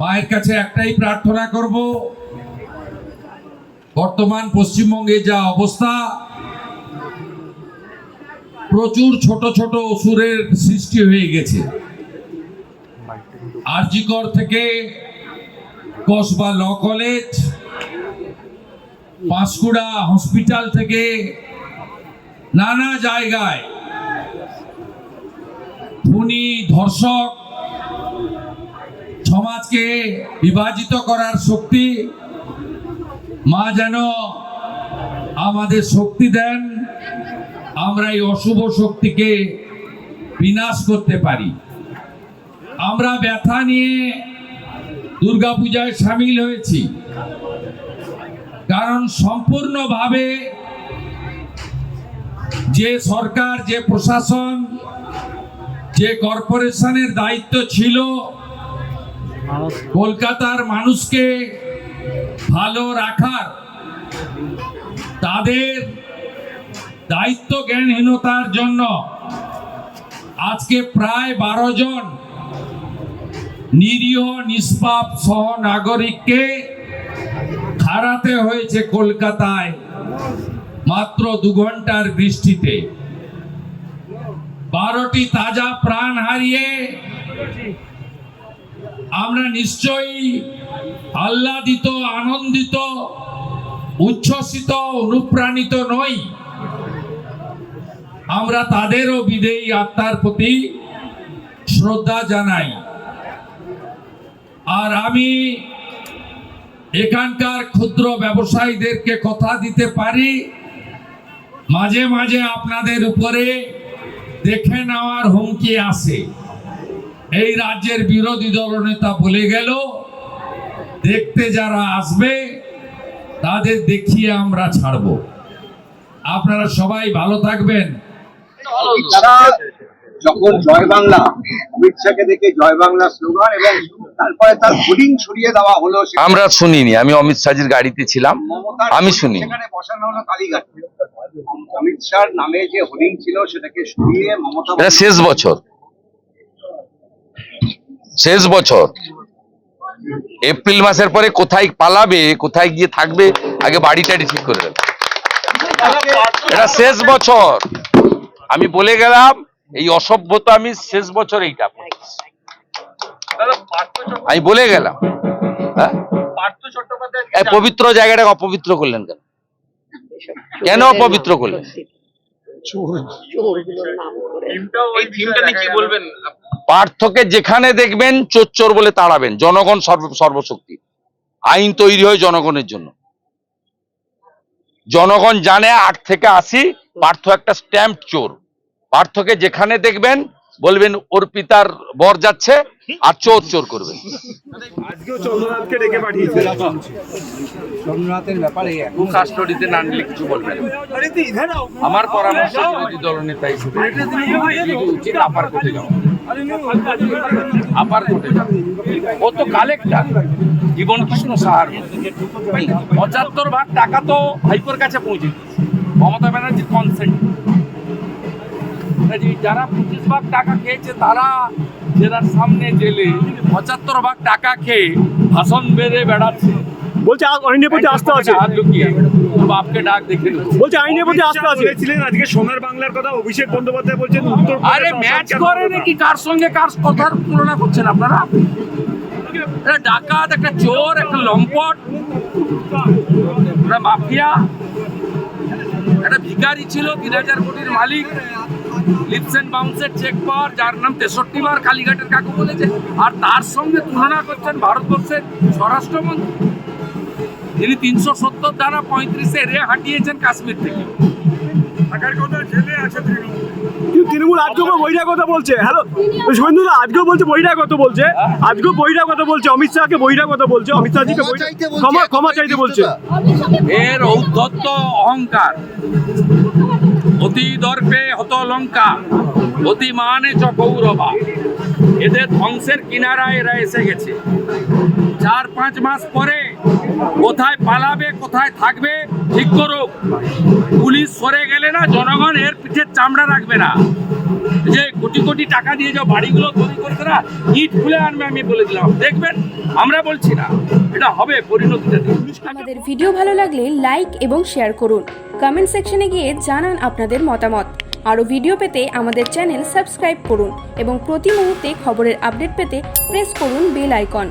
মায়ের কাছে একটাই প্রার্থনা করব, বর্তমান পশ্চিমবঙ্গে যা অবস্থা, প্রচুর ছোট ছোট অসুরের সৃষ্টি হয়ে গেছে। আরজিকর থেকে Kasba law college, Panskura hospital থেকে নানা জায়গায় খুনি ধর্ষক সমাজকে বিভাজিত করার শক্তি মা যেন আমাদের শক্তি দেন, আমরা এই অশুভ শক্তিকে বিনাশ করতে পারি। আমরা ব্যথা নিয়ে দুর্গাপূজায় সামিল হয়েছি। কারণ সম্পূর্ণভাবে যে সরকার, যে প্রশাসন, যে কর্পোরেশনের দায়িত্ব ছিল কলকাতার মানুষকে ভালো রাখার, তাদের দায়িত্ব জ্ঞানহীনতার জন্য আজকে প্রায় বারো জন নিরীহ, নিষ্পাপ সহ নাগরিককে হারাতে হয়েছে কলকাতায় মাত্র দু ঘণ্টার বৃষ্টিতে। বারোটি তাজা প্রাণ হারিয়ে আমরা নিশ্চয়ই আহ্লাদিত, আনন্দিত, উচ্ছ্বসিত, অনুপ্রাণিত নই। আমরা তাদেরও বিদেয়ী আত্মার প্রতি শ্রদ্ধা জানাই। আর আমি এখানকার ক্ষুদ্র ব্যবসায়ীদেরকে কথা দিতে পারি, মাঝে মাঝে আপনাদের উপরে দেখে নেওয়ার হুমকি আসে এই রাজ্যের বিরোধী দলনেতা বলে গেল দেখতে যারা আসবে তাদের দেখিয়ে আমরা ছাড়ব। আপনারা সবাই ভালো থাকবেন। যখন জয় বাংলা অমিত শাহকে দেখে জয় বাংলা স্লোগান এবং তারপরে তার হোর্ডিং ছড়িয়ে দেওয়া হলো আমরা শুনিনি আমি অমিত শাহজির গাড়িতে ছিলাম আমি শুনি সেখানে বসানো হলো কালীঘাটে। অমিত শাহর নামে যে হোর্ডিং ছিল সেটাকে সরিয়ে মমতা শেষ বছর। শেষ বছর। এপ্রিল মাসের পরে কোথায় পালাবে কোথায় গিয়ে থাকবে আগে বাড়ি টাড়ি ঠিক করে দেবে। এটা শেষ বছর। আমি বলে গেলাম এই অসভ্যতা আমি শেষ বছর এইটা আমি বলে গেলাম হ্যাঁ? পবিত্র জায়গাটাকে অপবিত্র করলেন কেন? কেন অপবিত্র করলেন? পার্থকে যেখানে দেখবেন চোর চোর বলে তাড়াবেন জনগণ সর্ব সর্বশক্তি। আইন তৈরি হয় জনগণের জন্য। জনগণ জানে আট থেকে আশি পার্থ একটা স্ট্যাম্প চোর। পার্থকে যেখানে দেখবেন বলবেন ওর পিতার বর যাচ্ছে আর চোর চোর না। আমার পরামর্শ বিরোধী দলনেতা হিসেবে। আপার কোর্টে যাওয়া আপার কোর্টে ও তো কালেক্টর জীবন কৃষ্ণ সাহার পঁচাত্তর ভাগ টাকা তো ভাইপোর কাছে পৌঁছে মমতা ব্যানার্জির কনসেন্ট যারা পঁচিশ ভাগ টাকা খেয়েছে তারা জেলার সামনে জেলে পঁচাত্তর ভাগ টাকা খেয়ে ভাষণ বেড়ে বেড়াচ্ছে। বলছে আইনের প্রতি আস্থা আছে। হাত লুকিয়ে। বাপকে ডাক দেখে বলছে আইনের প্রতি আস্থা আছে। বলেছিলেন আজকে সোনার বাংলার কথা অভিষেক বন্দ্যোপাধ্যায় বলছেন উত্তর আরে ম্যাচ করে নাকি? কার সঙ্গে কার কথার তুলনা করছেন আপনারা? একটা ডাকাত একটা চোর একটা লম্পট একটা মাফিয়া একটা ভিখারি ছিল তিন হাজার কোটির মালিক। লিপস এন্ড বাউন্সের চেক পাওয়ার যার নাম তেষট্টি বার কালীঘাটের কাকু বলেছে। আর তার সঙ্গে তুলনা করছেন ভারতবর্ষের স্বরাষ্ট্রমন্ত্রী। তিনি তিনশো সত্তর দ্বারা পঁয়ত্রিশে রে হাঁটিয়েছেন কাশ্মীর থেকে। থাকার কথা আছে তৃণমূল। বহিরাগত বলছে। হ্যালো আজকেও বলছে বলছে। আজকেও বহিরাগত বলছে অমিত শাহকে বহিরাগত বলছে অমিত শাহজিকে ক্ষমা চাইতে বলছে এর ঔদ্ধত্য অহংকার। অতি দর্পে হত লঙ্কা অতি মানে এদের ধ্বংসের কিনারায় এরা এসে গেছে। চার পাঁচ মাস পরে কোথায় পালাবে, কোথায় থাকবে, ঠিক করুক পুলিশ সরে গেলে না জনগণ এর পিঠের চামড়া রাখবে না। যে কোটি কোটি টাকা দিয়ে যাও বাড়িগুলো তৈরি করতে না, ইট খুলে আনবে আমি বলে দিলাম। দেখবেন, আমরা বলছি না, এটা হবে পরিণতিটা আমাদের ভিডিও ভালো লাগলে লাইক এবং শেয়ার করুন। কমেন্ট সেকশনে গিয়ে জানান আপনাদের মতামত। আরও ভিডিও পেতে আমাদের চ্যানেল সাবস্ক্রাইব করুন এবং প্রতি মুহূর্তে খবরের আপডেট পেতে প্রেস করুন বেল আইকন।